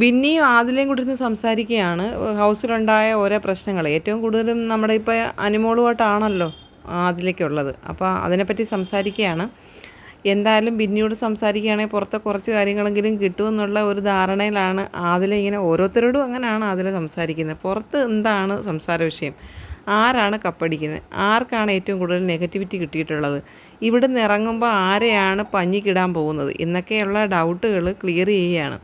ബിന്നിയും ആദിലയും കൂടി ഇരുന്ന് സംസാരിക്കുകയാണ്. ഹൗസിലുണ്ടായ ഓരോ പ്രശ്നങ്ങൾ ഏറ്റവും കൂടുതലും നമ്മുടെ ഇപ്പോൾ അനിമോളുമായിട്ടാണല്ലോ ആദിലേക്കുള്ളത് അപ്പോൾ അതിനെപ്പറ്റി സംസാരിക്കുകയാണ്. എന്തായാലും ബിന്നിയോട് സംസാരിക്കുകയാണെങ്കിൽ പുറത്തെ കുറച്ച് കാര്യങ്ങളെങ്കിലും കിട്ടുമെന്നുള്ള ഒരു ധാരണയിലാണ് ആദില ഇങ്ങനെ ഓരോരുത്തരോടും അങ്ങനെയാണ് ആദില സംസാരിക്കുന്നത്. പുറത്ത് എന്താണ് സംസാര വിഷയം? ആരാണ് കപ്പടിക്കുന്നത്? ആർക്കാണ് ഏറ്റവും കൂടുതൽ നെഗറ്റിവിറ്റി കിട്ടിയിട്ടുള്ളത്? ഇവിടെ നിന്ന് ഇറങ്ങുമ്പോൾ ആരെയാണ് പഞ്ഞിക്കിടാൻ പോകുന്നത്? എന്നൊക്കെയുള്ള ഡൗട്ടുകൾ ക്ലിയർ ചെയ്യുകയാണ്.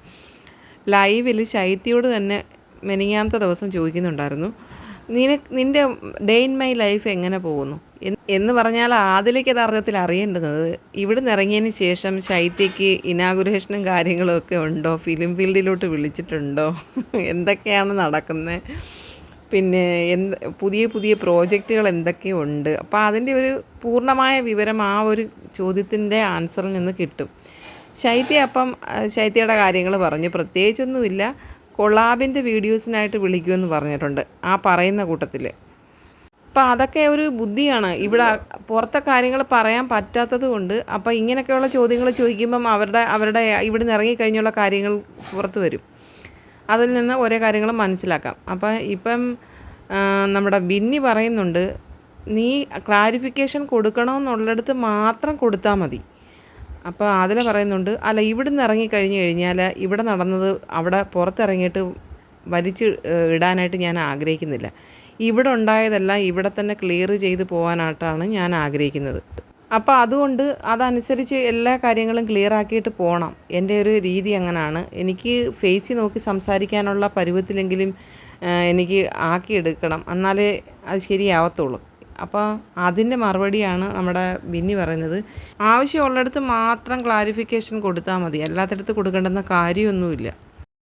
ലൈവിൽ ശൈത്യയോട് തന്നെ മെനിങ്ങാമത്തെ ദിവസം ചോദിക്കുന്നുണ്ടായിരുന്നു. നിന നിന്റെ ഡേ ഇൻ മൈ ലൈഫ് എങ്ങനെ പോകുന്നു? എന്ന് പറഞ്ഞാൽ ആദിലേക്ക് യഥാർത്ഥത്തിൽ അറിയേണ്ടുന്നത് ഇവിടുന്ന് ഇറങ്ങിയതിന് ശേഷം ശൈത്യയ്ക്ക് ഇനാഗുറേഷനും കാര്യങ്ങളും ഒക്കെ ഉണ്ടോ? ഫിലിം ഫീൽഡിലോട്ട് വിളിച്ചിട്ടുണ്ടോ? എന്തൊക്കെയാണ് നടക്കുന്നത് പിന്നെ എന്ത് പുതിയ പുതിയ പ്രോജക്റ്റുകൾ എന്തൊക്കെയുണ്ട് അപ്പോൾ അതിന്റെ ഒരു പൂർണമായ വിവരം ആ ഒരു ചോദ്യത്തിന്റെ ആൻസറിൽ നിന്ന് കിട്ടും. ശൈത്യ അപ്പം ശൈത്യയുടെ കാര്യങ്ങൾ പറഞ്ഞു. പ്രത്യേകിച്ചൊന്നുമില്ല. കൊളാബിന്റെ വീഡിയോസിനായിട്ട് വിളിക്കുമെന്ന് പറഞ്ഞിട്ടുണ്ട് ആ പറയുന്ന കൂട്ടത്തിൽ. അപ്പം അതൊക്കെ ഒരു ബുദ്ധിയാണ്. ഇവിടെ പുറത്തെ കാര്യങ്ങൾ പറയാൻ പറ്റാത്തത് കൊണ്ട് അപ്പം ഇങ്ങനെയൊക്കെയുള്ള ചോദ്യങ്ങൾ ചോദിക്കുമ്പം അവരുടെ അവരുടെ ഇവിടെ നിന്ന് ഇറങ്ങിക്കഴിഞ്ഞുള്ള കാര്യങ്ങൾ പുറത്ത് വരും. അതിൽ നിന്ന് ഓരോ കാര്യങ്ങളും മനസ്സിലാക്കാം. അപ്പം ഇപ്പം നമ്മുടെ ബിന്നി പറയുന്നുണ്ട് നീ ക്ലാരിഫിക്കേഷൻ കൊടുക്കണമെന്നുള്ളിടത്ത് മാത്രം കൊടുത്താൽ മതി. അപ്പോൾ അതിൽ പറയുന്നുണ്ട് അല്ല ഇവിടുന്ന് ഇറങ്ങി ഇറങ്ങിക്കഴിഞ്ഞ് കഴിഞ്ഞാൽ ഇവിടെ നടന്നത് അവിടെ പുറത്തിറങ്ങിയിട്ട് വലിച്ച് ഇടാനായിട്ട് ഞാൻ ആഗ്രഹിക്കുന്നില്ല. ഇവിടെ ഉണ്ടായതെല്ലാം ഇവിടെ തന്നെ ക്ലിയർ ചെയ്ത് പോകാനായിട്ടാണ് ഞാൻ ആഗ്രഹിക്കുന്നത്. അപ്പോൾ അതുകൊണ്ട് അതനുസരിച്ച് എല്ലാ കാര്യങ്ങളും ക്ലിയർ ആക്കിയിട്ട് പോകണം എന്റെ ഒരു രീതി അങ്ങനെയാണ് എനിക്ക് ഫേസ് നോക്കി സംസാരിക്കാനുള്ള പരുവത്തിലെങ്കിലും എനിക്ക് ആക്കിയെടുക്കണം. എന്നാലേ അത് ശരിയാവത്തുള്ളൂ. അപ്പോൾ അതിന്റെ മറുപടിയാണ് നമ്മുടെ ബിന്നി പറയുന്നത്. ആവശ്യമുള്ളിടത്ത് മാത്രം ക്ലാരിഫിക്കേഷൻ കൊടുത്താൽ മതി. എല്ലാത്തിടത്ത് കൊടുക്കേണ്ടെന്ന കാര്യമൊന്നുമില്ല.